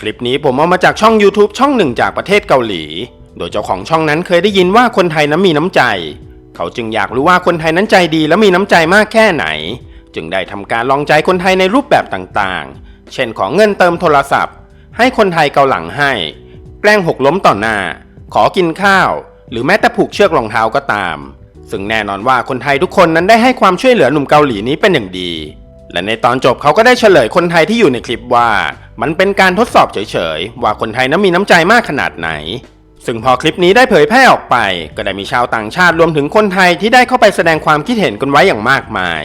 คลิปนี้ผมเอามาจากช่อง YouTube ช่องหนึ่งจากประเทศเกาหลี โดยเจ้าของช่องนั้นเคยได้ยินว่าคนไทยนั้นมีน้ำใจ เขาจึงอยากรู้ว่าคนไทยนั้นใจดีและมีน้ำใจมากแค่ไหน จึงได้ทำการลองใจคนไทยในรูปแบบต่างๆ เช่นของเงินเติมโทรศัพท์ ให้คนไทยเกาหลังให้ แกล้งหกล้มต่อหน้า ขอกินข้าว หรือแม้แต่ผูกเชือกรองเท้าก็ตาม ซึ่งแน่นอนว่าคนไทยทุกคนนั้นได้ให้ความช่วยเหลือหนุ่มเกาหลีนี้เป็นอย่างดี และในตอนจบเขาก็ได้เฉลยคนไทยที่อยู่ในคลิปว่า มันเป็นการทดสอบเฉยๆ ว่าคนไทยนั้นมีน้ำใจมากขนาดไหน ซึ่งพอคลิปนี้ได้เผยแพร่ออกไป ก็ได้มีชาวต่างชาติรวมถึงคนไทยที่ได้เข้าไปแสดงความคิดเห็นกันไว้อย่างมากมาย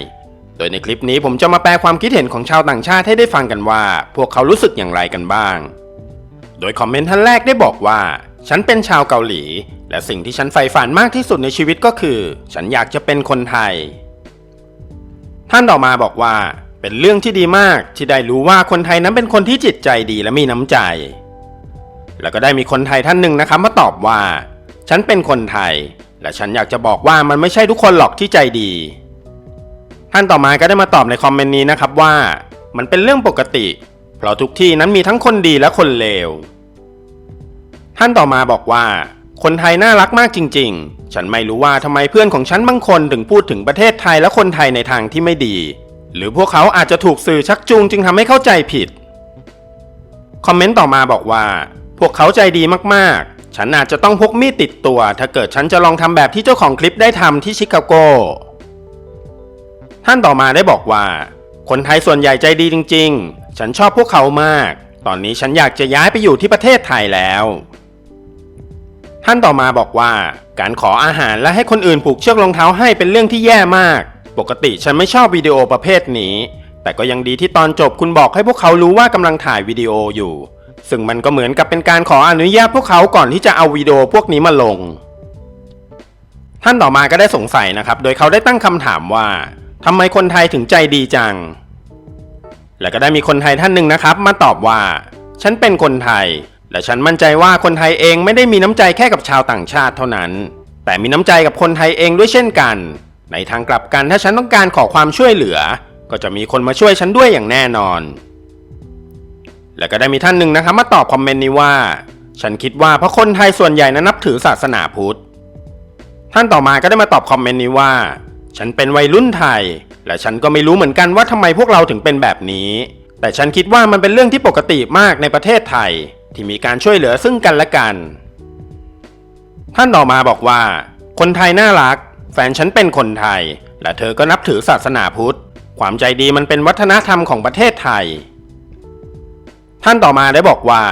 โดยในคลิปนี้ผมจะมาแปลความคิดเห็นของชาวต่างชาติให้ได้ฟังกันว่า พวกเขารู้สึกอย่างไรกันบ้าง โดยคอมเมนต์ท่านแรกได้บอกว่า ฉันเป็นชาวเกาหลี และสิ่งที่ฉันใฝ่ฝันมากที่สุดในชีวิตก็คือ ฉันอยากจะเป็นคนไทย ท่านต่อมาบอกว่า เป็นเรื่องที่ดีมากที่ได้รู้ว่าคนไทยนั้นเป็นคนที่จิตใจดีและมีน้ำใจ แล้วก็ได้มีคนไทยท่านหนึ่งนะครับมาตอบว่า ฉันเป็นคนไทย และฉันอยากจะบอกว่ามันไม่ใช่ทุกคนหรอกที่ใจดี ท่านต่อมาก็ได้มาตอบในคอมเมนต์นี้นะครับว่า มันเป็นเรื่องปกติ เพราะทุกที่นั้นมีทั้งคนดีและคนเลว ท่านต่อมาบอกว่า คนไทยน่ารักมากจริง ๆ ฉันไม่รู้ว่าทำไมเพื่อนของฉันบางคนถึงพูดถึงประเทศไทยและคนไทยในทางที่ไม่ดี หรือพวกเขาอาจจะถูกสื่อชักจูงจึงทำให้เข้าใจผิด คอมเมนต์ต่อมาบอกว่า พวกเขาใจดีมากๆ ฉันอาจจะต้องพกมีดติดตัว ถ้าเกิดฉันจะลองทำแบบที่เจ้าของคลิปได้ทำที่ชิคาโก ท่านต่อมาได้บอกว่า คนไทยส่วนใหญ่ใจดีจริง ๆ ฉันชอบพวกเขามาก ตอนนี้ฉันอยากจะย้ายไปอยู่ที่ประเทศไทยแล้ว ท่านต่อมาบอกว่า การขออาหารและให้คนอื่นผูกเชือกรองเท้าให้เป็นเรื่องที่แย่มาก ปกติฉันไม่ชอบวิดีโอประเภทนี้ แต่ก็ยังดีที่ตอนจบคุณบอกให้พวกเขารู้ว่ากำลังถ่ายวิดีโออยู่ ซึ่งมันก็เหมือนกับเป็นการขออนุญาตพวกเขาก่อนที่จะเอาวิดีโอพวกนี้มาลง ท่านต่อมาก็ได้สงสัยนะครับ โดยเขาได้ตั้งคำถามว่าทำไมคนไทยถึงใจดีจัง และก็ได้มีคนไทยท่านหนึ่งนะครับ มาตอบว่า ฉันเป็นคนไทย และฉันมั่นใจว่าคนไทยเองไม่ได้มีน้ำใจแค่กับชาวต่างชาติเท่านั้น แต่มีน้ำใจกับคนไทยเองด้วยเช่นกัน ในทางกลับกันถ้าฉันต้องการขอความช่วยเหลือ ก็จะมีคนมาช่วยฉันด้วยอย่างแน่นอน และก็ได้มีท่านหนึ่งนะครับมาตอบคอมเมนต์นี้ว่า ฉันคิดว่าเพราะคนไทยส่วนใหญ่นั้นนับถือศาสนาพุทธ ท่านต่อมาก็ได้มาตอบคอมเมนต์นี้ว่า ฉันเป็นวัยรุ่นไทย และฉันก็ไม่รู้เหมือนกันว่าทำไมพวกเราถึงเป็นแบบนี้ แต่ฉันคิดว่ามันเป็นเรื่องที่ปกติมากในประเทศไทย ที่มีการช่วยเหลือซึ่งกันและกัน ท่านต่อมาบอกว่า คนไทยน่ารัก นฉันเป็นคนไทย และเธอก็นับถือศาสนาพุทธ ความใจดีมันเป็นวัฒนธรรมของประเทศไทย ท่านต่อมาได้บอกว่า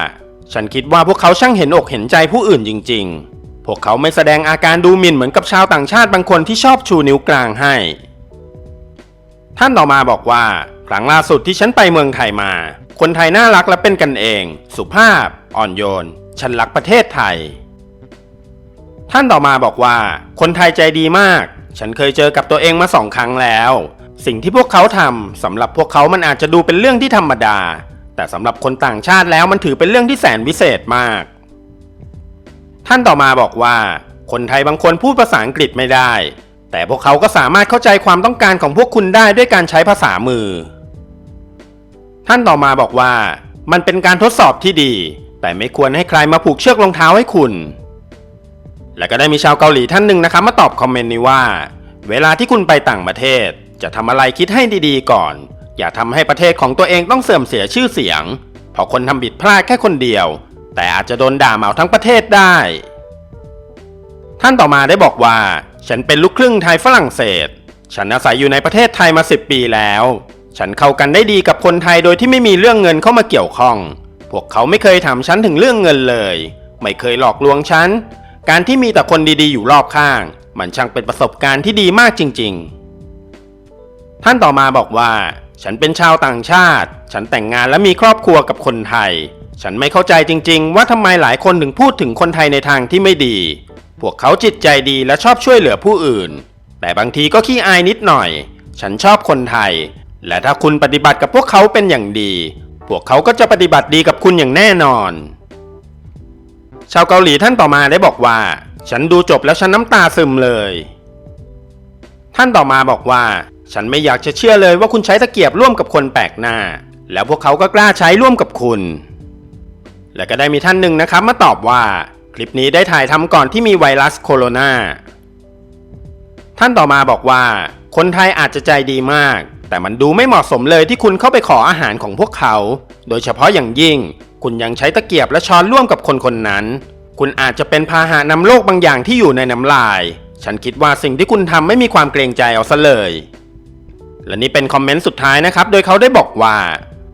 ฉันคิดว่าพวกเขาช่างเห็นอกเห็นใจผู้อื่นจริง ๆ พวกเขาไม่แสดงอาการดูหมิ่นเหมือนกับชาวต่างชาติบางคนที่ชอบชูนิ้วกลางให้ ท่านต่อมาบอกว่า ครั้งล่าสุดที่ฉันไปเมืองไทยมา คนไทยน่ารักและเป็นกันเอง สุภาพ อ่อนโยน ฉันรักประเทศไทย ท่านต่อมาบอกว่า คนไทยใจดีมาก ฉันเคยเจอกับตัวเองมาสองครั้งแล้ว สิ่งที่พวกเขาทำสำหรับพวกเขามันอาจจะดูเป็นเรื่องที่ธรรมดา แต่สำหรับคนต่างชาติแล้วมันถือเป็นเรื่องที่แสนวิเศษมาก ท่านต่อมาบอกว่า คนไทยบางคนพูดภาษาอังกฤษไม่ได้ แต่พวกเขาก็สามารถเข้าใจความต้องการของพวกคุณได้ด้วยการใช้ภาษามือ ท่านต่อมาบอกว่า มันเป็นการทดสอบที่ดี แต่ไม่ควรให้ใครมาผูกเชือกรองเท้าให้คุณ และก็ได้มีชาวเกาหลีท่านหนึ่งนะครับมาตอบคอมเมนต์นี้ว่า เวลาที่คุณไปต่างประเทศ จะทำอะไรคิดให้ดีๆก่อน อย่าทำให้ประเทศของตัวเองต้องเสื่อมเสียชื่อเสียงเพราะคนทำผิดพลาดแค่คนเดียว แต่อาจจะโดนด่าเหมาทั้งประเทศได้ ท่านต่อมาได้บอกว่า ฉันเป็นลูกครึ่งไทยฝรั่งเศส ฉันอาศัยอยู่ในประเทศไทยมา 10 ปีแล้ว ฉันเข้ากันได้ดีกับคนไทยโดยที่ไม่มีเรื่องเงินเข้ามาเกี่ยวข้อง พวกเขาไม่เคยถามฉันถึงเรื่องเงินเลย ไม่เคยหลอกลวงฉัน การที่มีแต่คนดีๆ อยู่รอบข้าง มันช่างเป็นประสบการณ์ที่ดีมากจริง ๆ ท่านต่อมาบอกว่า ฉันเป็นชาวต่างชาติ ฉันแต่งงานและมีครอบครัวกับคนไทย ฉันไม่เข้าใจจริง ๆ ว่าทำไมหลายคนถึงพูดถึงคนไทยในทางที่ไม่ดี พวกเขาจิตใจดีและชอบช่วยเหลือผู้อื่น แต่บางทีก็ขี้อายนิดหน่อย ฉันชอบคนไทย และถ้าคุณปฏิบัติกับพวกเขาเป็นอย่างดี พวกเขาก็จะปฏิบัติดีกับคุณอย่างแน่นอน ชาวเกาหลีท่านต่อมาได้บอกว่า ฉันดูจบแล้วฉันน้ำตาซึมเลย ท่านต่อมาบอกว่า ฉันไม่อยากจะเชื่อเลยว่าคุณใช้ตะเกียบร่วมกับคนแปลกหน้า แล้วพวกเขาก็กล้าใช้ร่วมกับคุณ และก็ได้มีท่านหนึ่งนะครับมาตอบว่า คลิปนี้ได้ถ่ายทำก่อนที่มีไวรัสโคโรนาท่านต่อมาบอกว่า คนไทยอาจจะใจดีมาก แต่มันดูไม่เหมาะสมเลยที่คุณเข้าไปขออาหารของพวกเขา โดยเฉพาะอย่างยิ่ง คุณยังใช้ตะเกียบและช้อนร่วมกับคนคนนั้น คุณอาจจะเป็นพาหะนำโรคบางอย่างที่อยู่ในน้ำลาย ฉันคิดว่าสิ่งที่คุณทำไม่มีความเกรงใจเอาซะเลย และนี่เป็นคอมเมนต์สุดท้ายนะครับ โดยเขาได้บอกว่า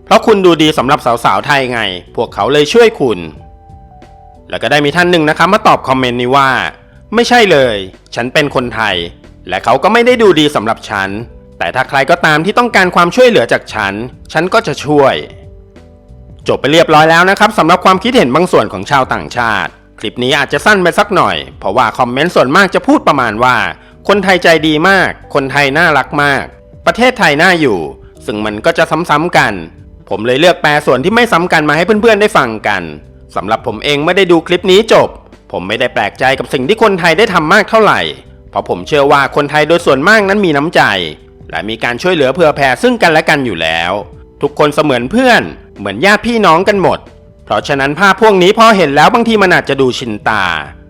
เพราะคุณดูดีสำหรับสาวๆไทยไง พวกเขาเลยช่วยคุณ แล้วก็ได้มีท่านหนึ่งนะครับมาตอบคอมเมนต์นี้ว่า ไม่ใช่เลย ฉันเป็นคนไทย และเขาก็ไม่ได้ดูดีสำหรับฉัน แต่ถ้าใครก็ตามที่ต้องการความช่วยเหลือจากฉัน ฉันก็จะช่วย จบไปเรียบร้อยแล้วนะครับสำหรับความคิดเห็นบางส่วนของชาวต่างชาติ คลิปนี้อาจจะสั้นไปสักหน่อย เพราะว่าคอมเมนต์ส่วนมากจะพูดประมาณว่า คนไทยใจดีมาก คนไทยน่ารักมาก ประเทศไทยน่าอยู่ ซึ่งมันก็จะซ้ำๆกัน ผมเลยเลือกแปลส่วนที่ไม่ซ้ำกันมาให้เพื่อนๆได้ฟังกันสำหรับผมเองไม่ได้ดูคลิปนี้จบ ผมไม่ได้แปลกใจกับสิ่งที่คนไทยได้ทำมากเท่าไหร่ เพราะผมเชื่อว่าคนไทยโดยส่วนมากนั้นมีน้ำใจ และมีการช่วยเหลือเผื่อแผ่ซึ่งกันและกันอยู่แล้ว ทุกคนเสมือนเพื่อน เหมือนญาติพี่น้องกันหมด เพราะฉะนั้นภาพพวกนี้พอเห็นแล้วบางทีมันอาจจะดูชินตา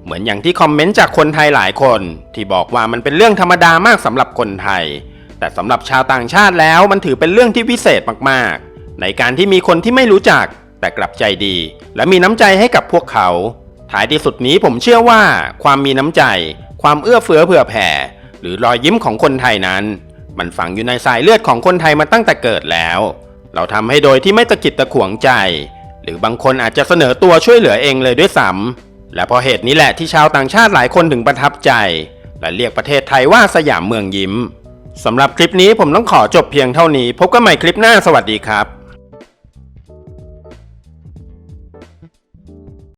เหมือนอย่างที่คอมเมนต์จากคนไทยหลายคน ที่บอกว่ามันเป็นเรื่องธรรมดามากสำหรับคนไทย แต่สำหรับชาวต่างชาติแล้วมันถือเป็นเรื่องที่พิเศษมากๆ ในการที่มีคนที่ไม่รู้จัก แต่กลับใจดี และมีน้ำใจให้กับพวกเขา ท้ายที่สุดนี้ผมเชื่อว่า ความมีน้ำใจ ความเอื้อเฟื้อเผื่อแผ่ หรือรอยยิ้มของคนไทยนั้น มันฝังอยู่ในสายเลือดของคนไทยมาตั้งแต่เกิดแล้ว เราทำให้โดยที่ไม่ตะกิดตะขวงใจ หรือบางคนอาจจะเสนอตัวช่วยเหลือเองเลยด้วยซ้ำและเพราะเหตุนี้แหละที่ชาวต่างชาติหลายคนถึงประทับใจ และเรียกประเทศไทยว่าสยามเมืองยิ้มสำหรับคลิปนี้ผมต้องขอจบเพียงเท่านี้ พบกันใหม่คลิปหน้าสวัสดีครับ